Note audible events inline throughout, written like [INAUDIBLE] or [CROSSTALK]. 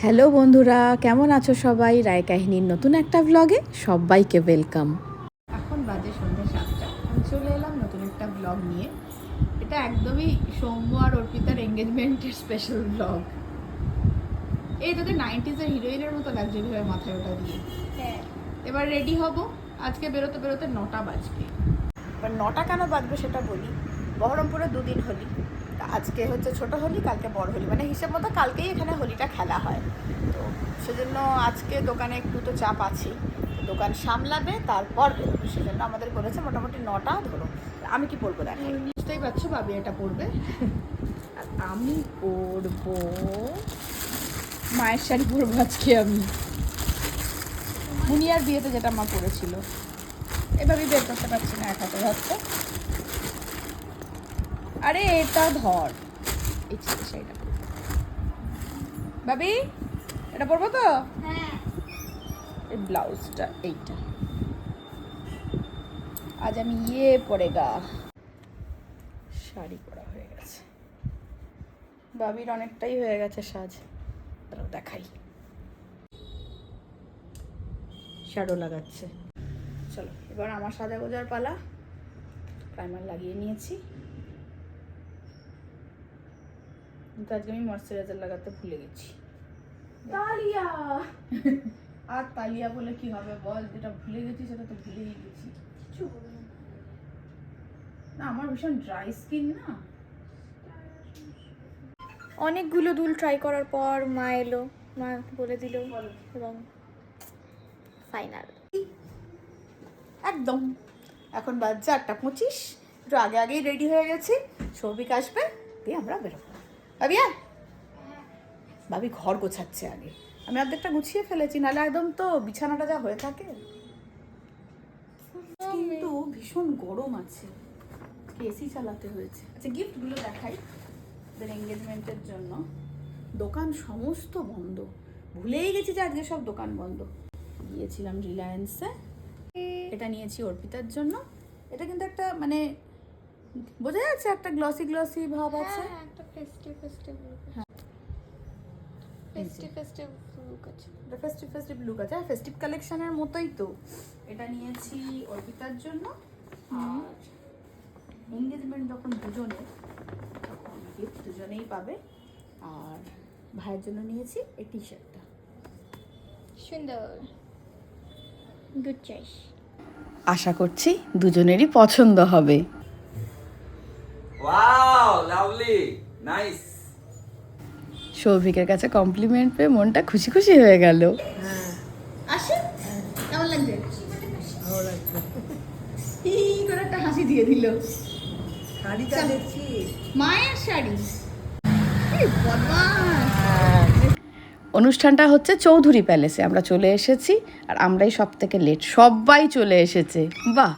Hello বন্ধুরা কেমন আছো সবাই? রায় কাহিনীর নতুন একটা ব্লগে সবাইকে ওয়েলকাম এখন বাজে সন্ধ্যে সাতটা। আমি চলে এলাম নতুন একটা ব্লগ নিয়ে। এটা একদমই সৌম্য আর অর্পিতার এঙ্গেজমেন্টের স্পেশাল ব্লগ এই তোদের নাইনটিজের হিরোইনের মতো লাগছে এভাবে মাথায় ওটা দিয়ে। এবার রেডি হব। আজকে বেরোতে বেরোতে নটা বাজবে। এবার নটা কেন বাজবে সেটা বলি। বহরমপুরে দুদিন হোলি। আজকে হচ্ছে ছোট হোলি, কালকে বড় হোলি। মানে হিসেব মতো কালকেই এখানে হোলিটা খেলা হয়। তো সেজন্য আজকে দোকানে একটু তো চাপ আছেই দোকান সামলাবে তারপর বেরোবে সেজন্য আমাদের বলেছে মোটামুটি নটা ধরো আমি কি পরবো দেখাই বুঝতেই পারছ ভাবি এটা পরবে। আর আমি পরবো মায়ের শাড়ি পরবো আজকে আমি। মুনিয়ার বিয়েতে যেটা মা পরেছিল। এভাবেই বের করতে পারছি না এক হাতে আরে এটা ধর। এই সেইটা বাবি এটা পরবো তো? এই ব্লাউজটা এইটা। আজ আমি ইয়ে পরেগা শাড়ি পরা হয়ে গেছে। বাবির অনেকটাই হয়ে গেছে সাজ। তারাও দেখাই। শ্যাডো লাগাচ্ছে। চলো এবার আমার সাজা গোজার পালা। প্রাইমার লাগিয়ে নিয়েছি। কিন্তু আজকে আমি ময়শ্চারাইজার লাগাতে ভুলে গেছি। তালিয়া! [LAUGHS] আর তালিয়া বলে কি হবে বল? যেটা ভুলে গেছি সেটা তো ভুলেই গেছি। কিছু হবে না। না আমার ভীষণ ড্রাই স্কিন না। অনেকগুলো দুল ট্রাই করার পর মা এলো। মা বলে দিল এবং ফাইনাল একদম। এখন বাজছে আটটা পঁচিশ। একটু আগে আগেই রেডি হয়ে গেছি। সৌভিক আসবে দিয়ে আমরা বেরোবো। ভাবি আয়। ভাবি ঘর গোছাচ্ছে আগে। আমি অর্ধেকটা গুছিয়ে ফেলেছি, নাহলে একদম তো বিছানাটা যা হয়ে থাকে। কিন্তু ভীষণ গরম আছে। এসি চালাতে হয়েছে। আচ্ছা গিফটগুলো দেখাই ওদের এঙ্গেজমেন্টের জন্য। দোকান সমস্ত বন্ধ। ভুলেই গেছি যে আজকে সব দোকান বন্ধ। গিয়েছিলাম রিলায়েন্সে এটা নিয়েছি অর্পিতার জন্য। এটা কিন্তু একটা মানে বোঝা যাচ্ছে একটা গ্লসি গ্লসি ভাব আছে। একটা ফেস্টিভ ফেস্টিভ হ্যাঁ। ফেস্টিভ ফেস্টিভ লুক আছে। এটা ফেস্টিভ ফেস্টিভ লুক আছে। আর ফেস্টিভ কালেকশনের মতোই তো। এটা নিয়েছি অর্পিতার জন্য। আর এঙ্গেজমেন্ট যখন দুজনে তখন গিফট দুজনেই পাবে। আর ভাইয়ের জন্য নিয়েছি এই টি শার্টটা সুন্দর। গুড চয়েস আশা করছি দুজনেরই পছন্দ হবে। Wow, lovely. Nice. সৌভিকের কাছে কমপ্লিমেন্ট পেয়ে মনটা খুশি খুশি হয়ে গেল। আসে? কেমন লাগছে? এই করে একটা হাসি দিয়ে দিল। মায়ের শাড়ি। অনুষ্ঠানটা হচ্ছে চৌধুরী প্যালেসে। আমরা চলে এসেছি আর আমরাই সব থেকে লেট সবাই চলে এসেছে। বাহ!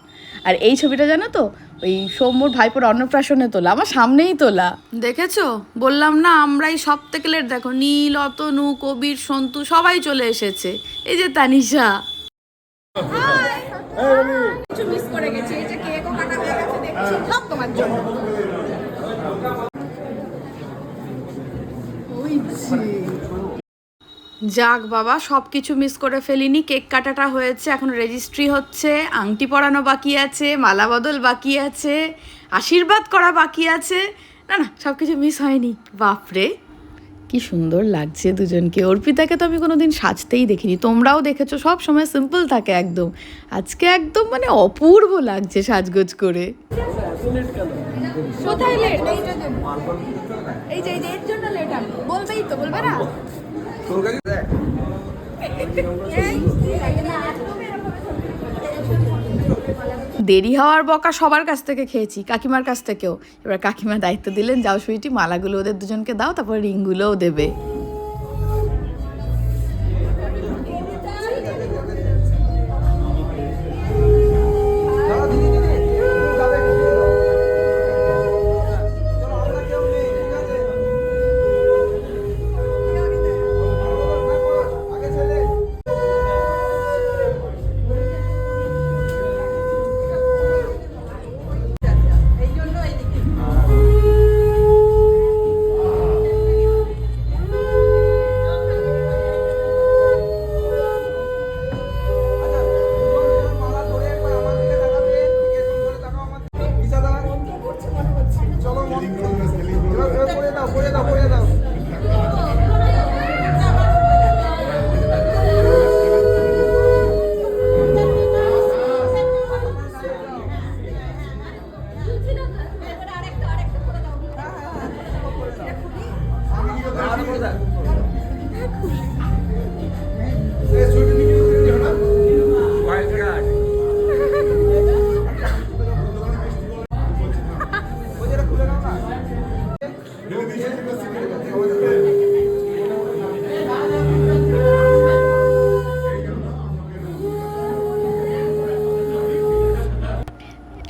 আর এই ছবিটা জানো তো? ওই সৌম্যর ভাইপোর অন্নপ্রাশনে তোলা আমার সামনেই তোলা। দেখেছ? বললাম না আমরাই সব থেকে লেট দেখো নীল অতনু কবির সন্তু সবাই চলে এসেছে। এই যে তানিশা। কিছু মিস করে গেছি এই যে কেকও কাটা হয়ে গেছে দেখছি। সব তোমার জন্য। যাক বাবা সব কিছু মিস করে ফেলিনি, কেক কাটাটা হয়েছে, এখন রেজিস্ট্রি হচ্ছে, আংটি পরানো বাকি আছে, মালা বদল বাকি আছে, আশীর্বাদ করা বাকি আছে। না না সব কিছু মিস হয়নি। বাপরে, কি সুন্দর লাগছে দুজনকে। অর্পিতাকে তো আমি কোনোদিন সাজতেই দেখিনি। তোমরাও দেখেছ, সব সময় সিম্পল থাকে একদম। আজকে একদম মানে অপূর্ব লাগছে সাজগোজ করে। কোথায় লেট এই যে এই যে, এর জন্য লেট আমি বলবেই তো, বলবে না? দেরি হওয়ার বকা সবার কাছ থেকে খেয়েছি, কাকিমার কাছ থেকেও। এবার কাকিমা দায়িত্ব দিলেন, যাও সুইটি, মালাগুলো ওদের দুজনকে দাও, তারপর রিংগুলোও দেবে।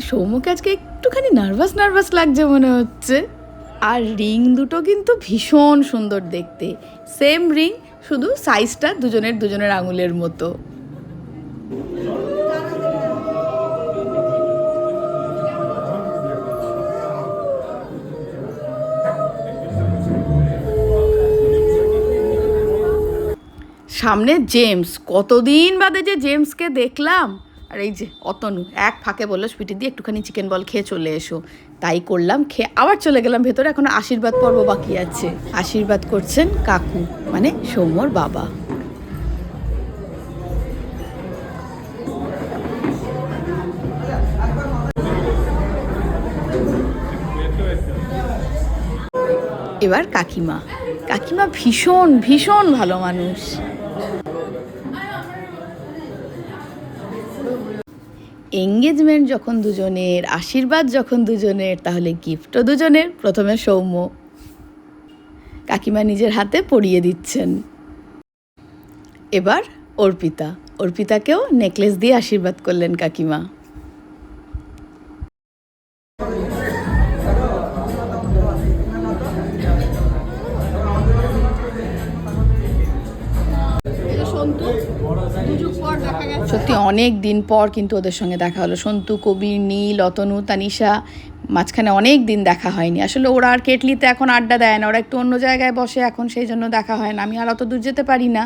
সৌম্যকে আজকে একটুখানি নার্ভাস নার্ভাস লাগছে মনে হচ্ছে। আর রিং দুটো কিন্তু ভীষণ সুন্দর দেখতে। সেম রিং, শুধু সাইজটা দুজনের দুজনের আঙুলের মতো। সামনে জেমস, কতদিন বাদে যে জেমসকে দেখলাম? আর এই যে অতনু, এক ফাঁকে বলল স্পিটি দিয়ে একটুখানি চিকেন বল খেয়ে চলে এসো। তাই করলাম, খেয়ে আবার চলে গেলাম, ভেতরে এখন আশীর্বাদ পর্ব বাকি আছে। আশীর্বাদ করছেন কাকু মানে সৌম্যর বাবা। এবার কাকিমা। কাকিমা ভীষণ ভীষণ ভালো মানুষ। এঙ্গেজমেন্ট যখন দুজনের, আশীর্বাদ যখন দুজনের, তাহলে গিফটও দুজনের। প্রথমে সৌম্য। কাকিমা নিজের হাতে পরিয়ে দিচ্ছেন। এবার অর্পিতা। অর্পিতাকেও নেকলেস দিয়ে আশীর্বাদ করলেন কাকিমা। অনেক দিন পর কিন্তু ওদের সঙ্গে দেখা হলো। সন্তু, কবির, নীল, অতনু, তানিশা, মাঝখানে অনেক দিন দেখা হয়নি। আসলে ওরা আর কেটলিতে এখন আড্ডা দেয় না। ওরা একটু অন্য জায়গায় বসে এখন সেই জন্য দেখা হয় না। আমি আর অত দূর যেতে পারি না।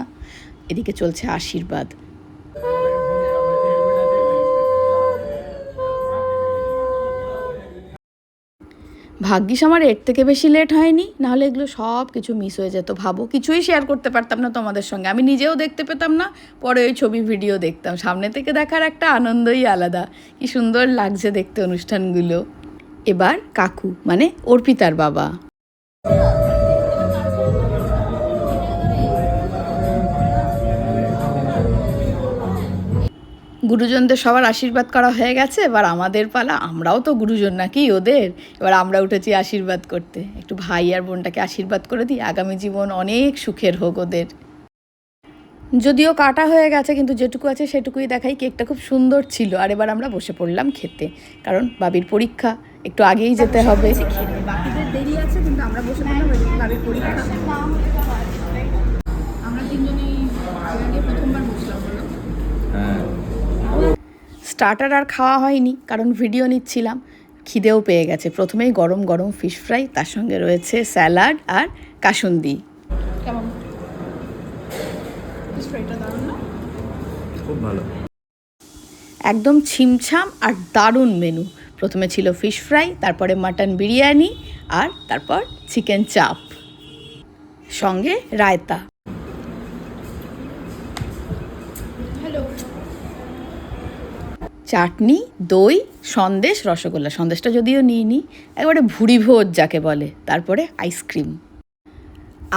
এদিকে চলছে আশীর্বাদ। ভাগ্যিস আমার এর থেকে বেশি লেট হয়নি, নাহলে এগুলো সব কিছু মিস হয়ে যেত, ভাবো। কিছুই শেয়ার করতে পারতাম না তোমাদের সঙ্গে। আমি নিজেও দেখতে পেতাম না, পরে ওই ছবি ভিডিও দেখতাম। সামনে থেকে দেখার একটা আনন্দই আলাদা। কি সুন্দর লাগছে দেখতে অনুষ্ঠানগুলো। এবার কাকু মানে অর্পিতার বাবা। গুরুজনদের সবার আশীর্বাদ করা হয়ে গেছে, এবার আমাদের পালা। আমরাও তো গুরুজন নাকি ওদের? এবার আমরা উঠেছি আশীর্বাদ করতে। একটু ভাই আর বোনটাকে আশীর্বাদ করে দিই, আগামী জীবন অনেক সুখের হোক ওদের। যদিও কাটা হয়ে গেছে, কিন্তু যেটুকু আছে সেটুকুই দেখাই কেকটা খুব সুন্দর ছিল। আর এবার আমরা বসে পড়লাম খেতে, কারণ বাবির পরীক্ষা, একটু আগেই যেতে হবে। বাকিদের দেরি আছে, কিন্তু আমরা বসে পড়লাম বাবির পরীক্ষা। স্টার্টার আর খাওয়া হয়নি কারণ ভিডিও নিচ্ছিলাম। খিদেও পেয়ে গেছে। প্রথমেই গরম গরম ফিশ ফ্রাই তার সঙ্গে রয়েছে স্যালাড আর কাসুন্দি। কেমন? স্প্রেটা দারুণ না? খুব ভালো। একদম ছিমছাম আর দারুণ মেনু প্রথমে ছিল ফিশ ফ্রাই তারপরে মাটন বিরিয়ানি আর তারপর চিকেন চাপ সঙ্গে রায়তা হ্যালো চাটনি দই সন্দেশ রসগোল্লা। সন্দেশটা যদিও নিইনি একবারে ভুড়ি ভোজ যাকে বলে তারপরে আইসক্রিম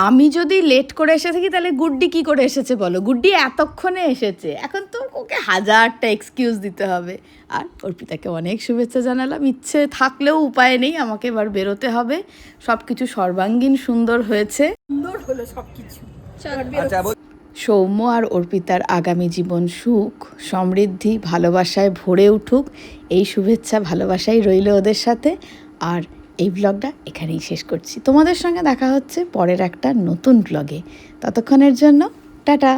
আমি যদি লেট করে এসে থাকি তাহলে গুড্ডি কি করে এসেছে বলো? গুড্ডি এতক্ষণে এসেছে। এখন তো ওকে হাজারটা এক্সকিউজ দিতে হবে। আর অর্পিতাকে অনেক শুভেচ্ছা জানালাম। ইচ্ছে থাকলেও উপায় নেই আমাকে এবার বেরোতে হবে। সব কিছু সর্বাঙ্গীন সুন্দর হয়েছে। সুন্দর হলো সব কিছু আচ্ছা সৌম্য আর অর্পিতার আগামী জীবন সুখ, সমৃদ্ধি, ভালোবাসায় ভরে উঠুক। এই শুভেচ্ছা, ভালোবাসাই রইল ওদের সাথে। আর এই ব্লগটা এখানেই শেষ করছি। তোমাদের সঙ্গে দেখা হচ্ছে পরের একটা নতুন ব্লগে। ততক্ষণের জন্য, টাটা!